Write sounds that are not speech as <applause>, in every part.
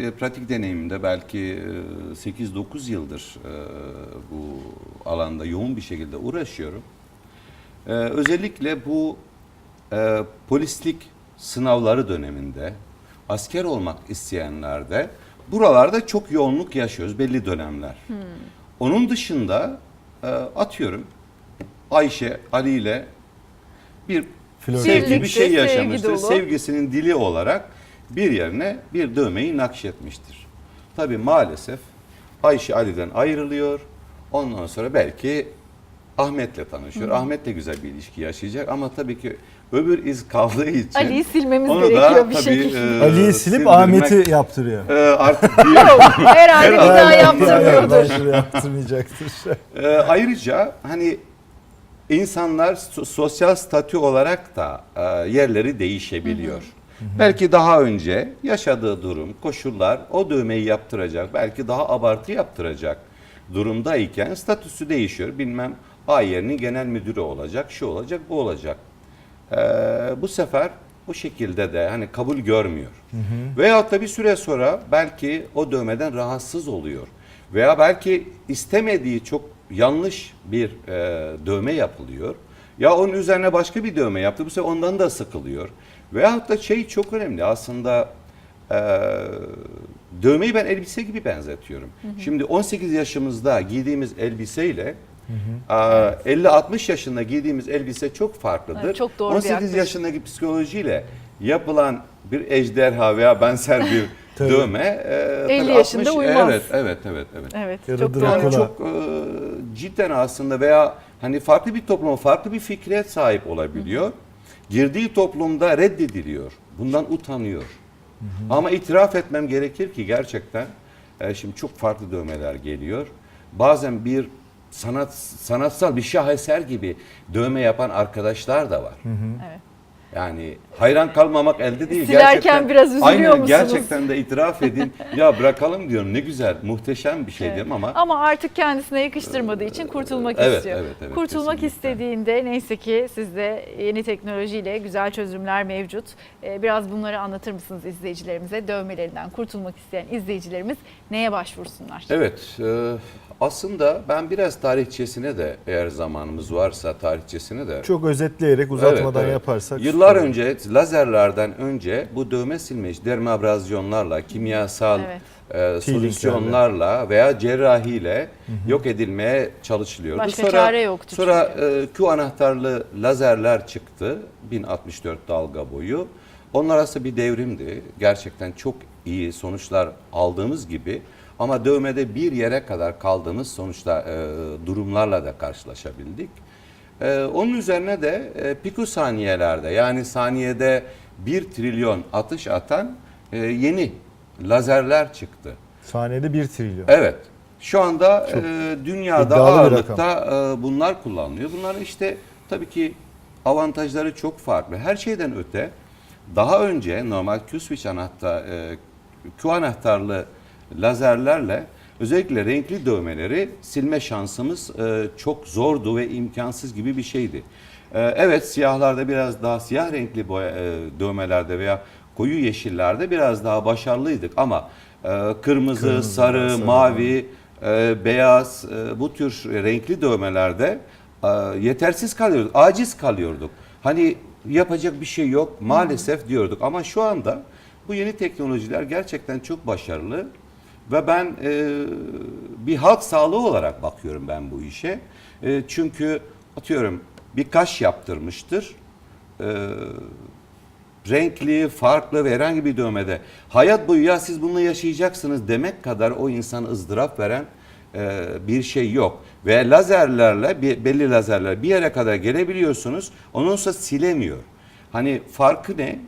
e, pratik deneyimimde belki e, 8-9 yıldır e, bu alanda yoğun bir şekilde uğraşıyorum. E, özellikle bu e, polislik sınavları döneminde asker olmak isteyenlerde buralarda çok yoğunluk yaşıyoruz belli dönemler. Onun dışında e, atıyorum Ayşe Ali ile bir Flört. sevgi bir şey sevgi yaşamıştır. dolu. Sevgisinin dili olarak bir yerine bir dövmeyi nakşetmiştir. Tabi maalesef Ayşe Ali'den ayrılıyor. Ondan sonra belki Ahmet'le tanışıyor. Ahmet'le güzel bir ilişki yaşayacak ama tabii ki öbür iz kaldığı için Ali'yi silmemiz onu gerekiyor da bir tabii, şekilde. e, Ali'yi silip Ahmet'i yaptırıyor. e, artık <laughs> değil. Herhalde bir daha yaptırmıyordur. Yaptırmayacaktır. Ee, <laughs> ayrıca hani insanlar so- sosyal statü olarak da e, yerleri değişebiliyor. Belki daha önce yaşadığı durum, koşullar o dövmeyi yaptıracak, belki daha abartı yaptıracak durumdayken statüsü değişiyor. Bilmem A yerinin genel müdürü olacak, şu olacak, bu olacak. Ee, bu sefer bu şekilde de hani kabul görmüyor. Veyahut da bir süre sonra belki o dövmeden rahatsız oluyor. Veya belki istemediği çok yanlış bir e, dövme yapılıyor. Ya onun üzerine başka bir dövme yaptı. Bu sefer ondan da sıkılıyor. Veyahut da şey çok önemli aslında e, dövmeyi ben elbise gibi benzetiyorum. Şimdi 18 yaşımızda giydiğimiz elbiseyle e, 50-60 yaşında giydiğimiz elbise çok farklıdır. Evet, çok doğru bir 18 yaklaşım. yaşındaki psikolojiyle yapılan bir ejderha veya benzer bir <laughs> Tabii. dövme e, 50 tabii yaşında 60 uymaz. Evet, evet, evet, evet. Evet, çok. Yani çok e, cidden aslında veya hani farklı bir topluma farklı bir fikre sahip olabiliyor. Girdiği toplumda reddediliyor. Bundan utanıyor. Ama itiraf etmem gerekir ki gerçekten e, şimdi çok farklı dövmeler geliyor. Bazen bir sanat sanatsal bir şaheser gibi dövme yapan arkadaşlar da var. Evet. Yani hayran kalmamak elde değil. Silerken biraz üzülüyor aynen, musunuz? Gerçekten de itiraf edin. <laughs> ya bırakalım diyorum ne güzel, muhteşem bir şey Evet. diyorum ama Ama artık kendisine yakıştırmadığı için kurtulmak Evet, istiyor. evet, evet, kurtulmak kesinlikle. istediğinde neyse ki sizde yeni teknolojiyle güzel çözümler mevcut. Ee, Biraz bunları anlatır mısınız izleyicilerimize? Dövmelerinden kurtulmak isteyen izleyicilerimiz neye başvursunlar? Evet, e, aslında ben biraz tarihçesine de eğer zamanımız varsa tarihçesine de Çok özetleyerek uzatmadan Evet, evet. yaparsak. Yıllar süper. önce lazerlerden önce bu dövme silme işi dermabrazyonlarla, kimyasal Evet. e, solüsyonlarla veya cerrahiyle yok edilmeye çalışılıyordu. Başka çare yoktu Sonra e, Q anahtarlı lazerler çıktı 1064 dalga boyu. Onlar aslında bir devrimdi. Gerçekten çok iyi sonuçlar aldığımız gibi ama dövmede bir yere kadar kaldığımız sonuçta e, durumlarla da karşılaşabildik. E, onun üzerine de e, pikosaniyelerde yani saniyede 1 trilyon atış atan e, yeni lazerler çıktı. Saniyede 1 trilyon. Evet. Şu anda e, dünyada ağırlıkta e, bunlar kullanılıyor. Bunların işte tabii ki avantajları çok farklı. Her şeyden öte daha önce normal Q-switch anahtar, e, Q anahtarlı lazerlerle özellikle renkli dövmeleri silme şansımız e, çok zordu ve imkansız gibi bir şeydi. E, evet siyahlarda biraz daha siyah renkli boya, e, dövmelerde veya koyu yeşillerde biraz daha başarılıydık ama e, kırmızı, Kırmızı, sarı, sarı, mavi, e, beyaz e, bu tür renkli dövmelerde e, yetersiz kalıyorduk, aciz kalıyorduk. Hani yapacak bir şey yok maalesef diyorduk ama şu anda bu yeni teknolojiler gerçekten çok başarılı ve ben e, bir halk sağlığı olarak bakıyorum ben bu işe. E, çünkü atıyorum bir kaş yaptırmıştır. E, renkli, farklı ve herhangi bir dövmede hayat boyu ya siz bununla yaşayacaksınız demek kadar o insan ızdırap veren e, bir şey yok. Ve lazerlerle bir, belli lazerler bir yere kadar gelebiliyorsunuz. Ondan sonra silemiyor. Hani farkı ne?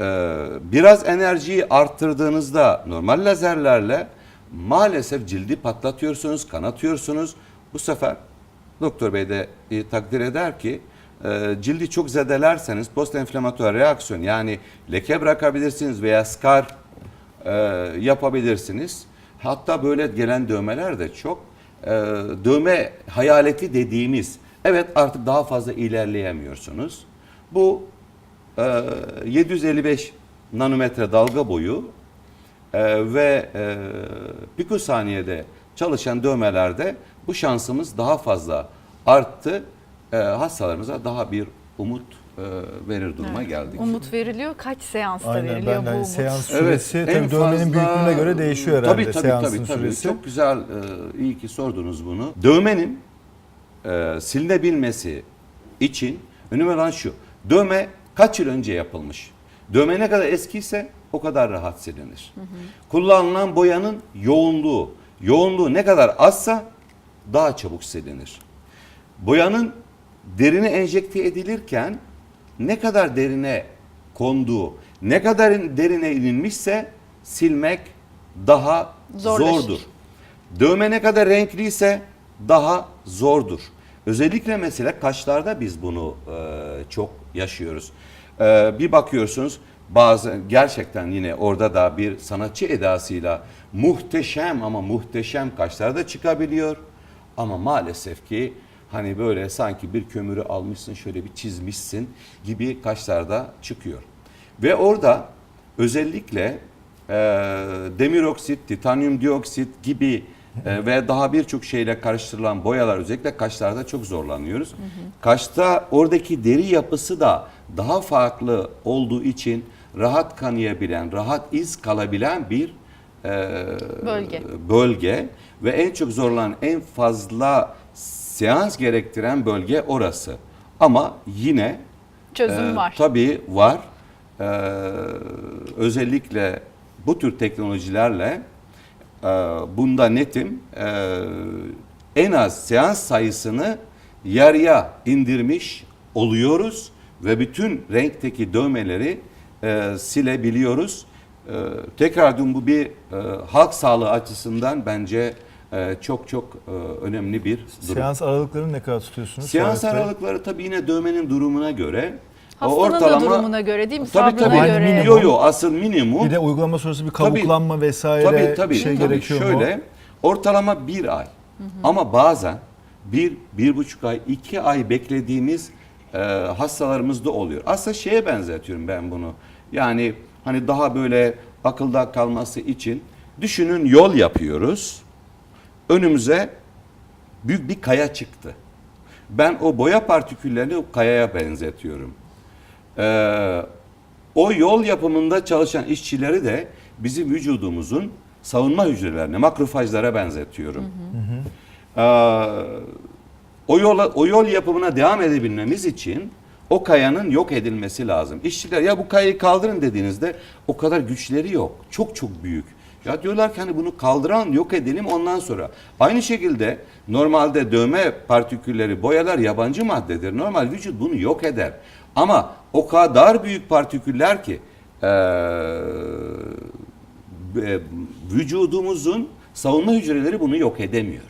Ee, biraz enerjiyi arttırdığınızda normal lazerlerle maalesef cildi patlatıyorsunuz, kanatıyorsunuz. Bu sefer doktor bey de e, takdir eder ki e, cildi çok zedelerseniz post enflamatuar reaksiyon yani leke bırakabilirsiniz veya skar e, yapabilirsiniz. Hatta böyle gelen dövmeler de çok e, dövme hayaleti dediğimiz evet artık daha fazla ilerleyemiyorsunuz. Bu 755 nanometre dalga boyu e, ve e, pikosaniyede çalışan dövmelerde bu şansımız daha fazla arttı. E, hastalarımıza daha bir umut verir duruma geldik. Umut veriliyor. Kaç seansta Aynen veriliyor ben bu umut? seans Evet, süresi en tabii dövmenin fazla- büyüklüğüne göre değişiyor herhalde tabii, tabii, seansın tabii, tabii. süresi. Çok güzel, iyi ki sordunuz bunu. Dövmenin e, silinebilmesi için önemli olan şu. Dövme kaç yıl önce yapılmış? Dövme ne kadar eskiyse o kadar rahat silinir. Kullanılan boyanın yoğunluğu, yoğunluğu ne kadar azsa daha çabuk silinir. Boyanın derine enjekte edilirken ne kadar derine konduğu, ne kadar derine inilmişse silmek daha Zorlaşır. zordur. Dövme ne kadar renkliyse daha zordur. Özellikle mesela kaşlarda biz bunu e, çok yaşıyoruz. E, bir bakıyorsunuz bazı gerçekten yine orada da bir sanatçı edasıyla muhteşem ama muhteşem kaşlar da çıkabiliyor. Ama maalesef ki hani böyle sanki bir kömürü almışsın şöyle bir çizmişsin gibi kaşlarda çıkıyor. Ve orada özellikle e, demir oksit, titanyum dioksit gibi e, ve daha birçok şeyle karıştırılan boyalar özellikle kaşlarda çok zorlanıyoruz. Kaşta oradaki deri yapısı da daha farklı olduğu için rahat kanayabilen, rahat iz kalabilen bir e, Bölge. bölge ve en çok zorlanan, en fazla seans gerektiren bölge orası. Ama yine Çözüm ee, var. Tabii var. Ee, özellikle bu tür teknolojilerle e, bunda netim. Ee, en az seans sayısını yarıya indirmiş oluyoruz ve bütün renkteki dövmeleri e, silebiliyoruz. Ee, tekrar dün bu bir e, halk sağlığı açısından bence e, çok çok e, önemli bir durum. Seans aralıklarını ne kadar tutuyorsunuz? Seans aralıkları tabii yine dövmenin durumuna göre. Hastanın da durumuna göre değil mi? Tabii Sabrına tabii. göre. minimum. Yo yo asıl minimum. Bir de uygulama sonrası bir Tabii. kabuklanma vesaire tabii tabii. şey tabii. gerekiyor mu? Şöyle ortalama bir ay. Ama bazen bir, bir buçuk ay, iki ay beklediğimiz e, hastalarımız da oluyor. Aslında şeye benzetiyorum ben bunu. Yani hani daha böyle akılda kalması için düşünün yol yapıyoruz. Önümüze büyük bir kaya çıktı. Ben o boya partiküllerini o kayaya benzetiyorum. Ee, o yol yapımında çalışan işçileri de bizim vücudumuzun savunma hücrelerine, makrofajlara benzetiyorum. Ee, o yola, o yol yapımına devam edebilmemiz için o kayanın yok edilmesi lazım. İşçiler ya bu kayayı kaldırın dediğinizde o kadar güçleri yok. Çok çok büyük. Ya diyorlar ki hani bunu kaldıran yok edelim ondan sonra. Aynı şekilde normalde dövme partikülleri, boyalar yabancı maddedir. Normal vücut bunu yok eder. Ama o kadar büyük partiküller ki eee, e, vücudumuzun savunma hücreleri bunu yok edemiyor.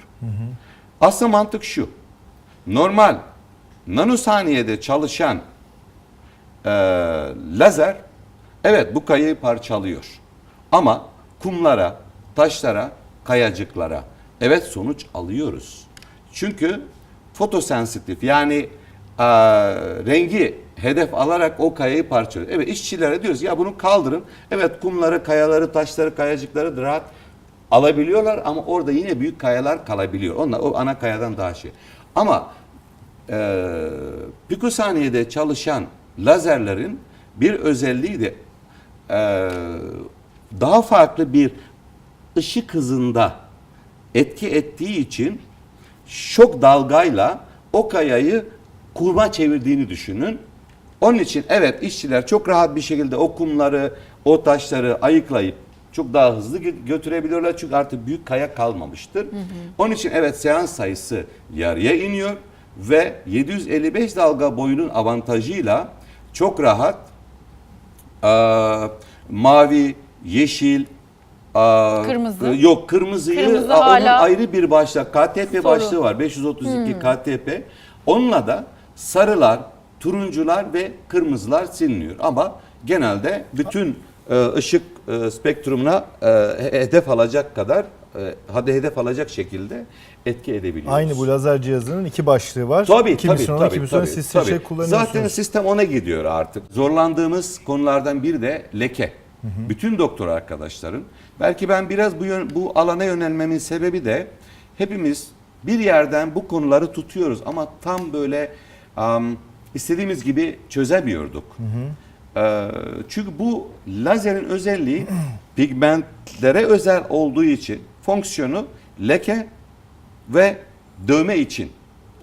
Aslında mantık şu. Normal nanosaniyede çalışan e, lazer evet bu kayayı parçalıyor. Ama kumlara, taşlara, kayacıklara evet sonuç alıyoruz. Çünkü fotosensitif yani e, rengi hedef alarak o kayayı parçalıyor. Evet işçilere diyoruz ya bunu kaldırın. Evet kumları, kayaları, taşları, kayacıkları rahat alabiliyorlar ama orada yine büyük kayalar kalabiliyor. Onlar o ana kayadan daha şey. Ama e, pikosaniyede çalışan lazerlerin bir özelliği de e, daha farklı bir ışık hızında etki ettiği için şok dalgayla o kayayı kurma çevirdiğini düşünün. Onun için evet işçiler çok rahat bir şekilde o kumları, o taşları ayıklayıp çok daha hızlı gö- götürebiliyorlar çünkü artık büyük kaya kalmamıştır. Onun için evet seans sayısı yarıya iniyor ve 755 dalga boyunun avantajıyla çok rahat aa, mavi, yeşil, aa, Kırmızı. e, Yok kırmızıyı Kırmızı aa, onun ayrı bir başlık KTP Soru. başlığı var 532 KTP. Onunla da sarılar, turuncular ve kırmızılar siliniyor. Ama genelde bütün e, ışık e, spektrumuna e, hedef alacak kadar e, hadi hedef alacak şekilde etki edebiliyoruz. Aynı bu lazer cihazının iki başlığı var. Tabii kimi tabii sonra, tabii. kimi sonra tabii, siz tabii. şey kullanıyorsunuz. Zaten sistem ona gidiyor artık. Zorlandığımız konulardan biri de leke. Bütün doktor arkadaşların. Belki ben biraz bu yön- bu alana yönelmemin sebebi de hepimiz bir yerden bu konuları tutuyoruz ama tam böyle am, istediğimiz gibi çözemiyorduk. Ee, çünkü bu lazerin özelliği <clears throat> pigmentlere özel olduğu için fonksiyonu leke ve dövme için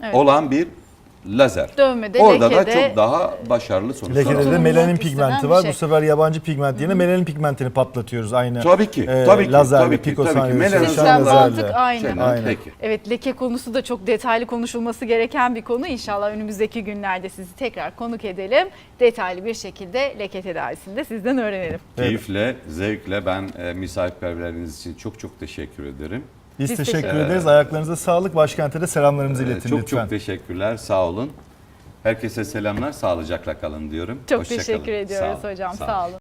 Evet. olan bir lazer. Dövmede, Orada lekede- da çok daha başarılı sonuçlar Lekede de Kurtulmak melanin pigmenti var. şey. Bu sefer yabancı pigment yerine melanin pigmentini patlatıyoruz aynı. Tabii ki, e, tabii ki, lazerle, tabii ki, tabii ki. Melanin çalışan İşlem lazerle. mantık aynı. Şey, Aynen. Peki. Evet leke konusu da çok detaylı konuşulması gereken bir konu. İnşallah önümüzdeki günlerde sizi tekrar konuk edelim. Detaylı bir şekilde leke tedavisini de sizden öğrenelim. Keyifle, zevkle ben e, misafirperverliğiniz için çok çok teşekkür ederim. Biz, Biz teşekkür teşekkür ederiz. Ayaklarınıza sağlık. Başkente de selamlarımızı Ee, iletin çok lütfen. çok teşekkürler, sağ olun. Herkese selamlar, sağlıcakla kalın diyorum. Çok Hoşça teşekkür kalın. ediyoruz Sağ olun, hocam. sağ olun. Sağ olun.